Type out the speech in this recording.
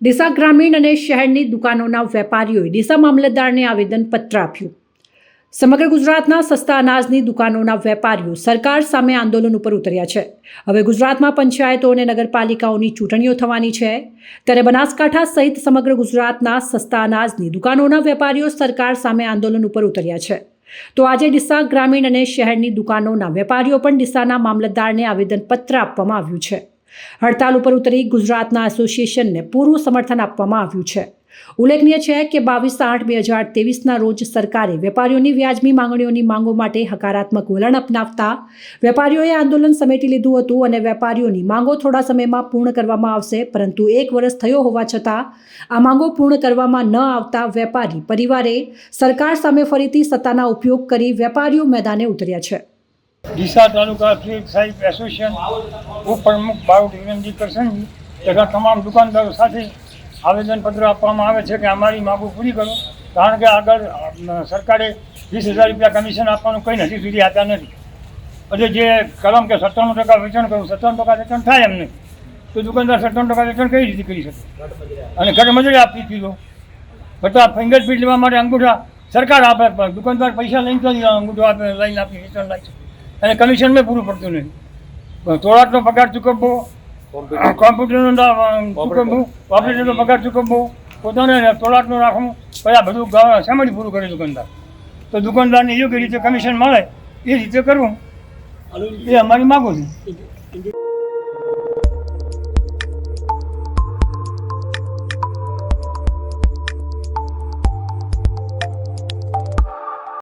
ડીસા ગ્રામીણ અને શહેરની દુકાનોના વેપારીઓએ ડીસા મામલતદારને આવેદનપત્ર આપ્યું. સમગ્ર ગુજરાતના સસ્તા અનાજની દુકાનોના વેપારીઓ સરકાર સામે આંદોલન ઉપર ઉતર્યા છે. હવે ગુજરાતમાં પંચાયતો અને નગરપાલિકાઓની ચૂંટણીઓ થવાની છે. ત્યારે બનાસકાંઠા સહિત સમગ્ર ગુજરાતના સસ્તા અનાજની દુકાનોના વેપારીઓ સરકાર સામે આંદોલન ઉપર ઉતર્યા છે. તો આજે ડીસા ગ્રામીણ અને શહેરની દુકાનોના વેપારીઓ પણ ડીસાના મામલતદારને આવેદનપત્ર આપવામાં આવ્યું છે. હડતાલ ઉપર ઉતરી ગુજરાતના એસોસિએશનને પૂરું સમર્થન આપવામાં આવ્યું છે. ઉલ્લેખનીય છે કે બાવીસ આઠ બે હજાર તેવીસના રોજ સરકારે વેપારીઓની વ્યાજબી માંગણીઓની માંગો માટે હકારાત્મક વલણ અપનાવતા વેપારીઓએ આંદોલન સમેટી લીધું હતું અને વેપારીઓની માંગો થોડા સમયમાં પૂર્ણ કરવામાં આવશે, પરંતુ એક વર્ષ થયો હોવા છતાં આ માંગો પૂર્ણ કરવામાં ન આવતા વેપારી પરિવારે સરકાર સામે ફરીથી સત્તાના ઉપયોગ કરી વેપારીઓ મેદાને ઉતર્યા છે. ડીસા તાલુકા ફીડ સાહિબ એસોસિએશન ઉપપ્રમુખ બારોટ વિનંતી કરસનજી તથા તમામ દુકાનદારો સાથે આવેદનપત્ર આપવામાં આવે છે કે અમારી માગો પૂરી કરો. કારણ કે આગળ સરકારે વીસ હજાર રૂપિયા કમિશન આપવાનું કંઈ હજી સુધી આપ્યા નથી. એટલે જે કલમ કે સત્તાણું ટકા વેચાણ કરવું સત્તાણું ટકા વેચાણ થાય એમને, તો દુકાનદાર સત્તાણું ટકા વેચાણ કઈ રીતે કરી શકે? અને ઘરે મજૂરી આપી દીધો. બધા ફિંગરપ્રિન્ટ લેવા માટે અંગૂઠા સરકાર આપે, પણ દુકાનદાર પૈસા લઈને તો અંગૂઠો આપે, લઈને આપી વેચાણ લાવી શકે. અને કમિશન મેં પૂરું પડતું નથી. તોળાટનો પગાર ચૂકવવો કોમ્પ્યુટરનો ચૂકવવું ઓપરેટરનો પગાર ચૂકવવો પોતાને તોળાટનું રાખવું પછી આ બધું ગાવા શેમાંથી પૂરું કરે દુકાનદાર? તો દુકાનદારને યોગ્ય રીતે કમિશન મળે એ રીતે કરવું. એ અમારી માગું છે.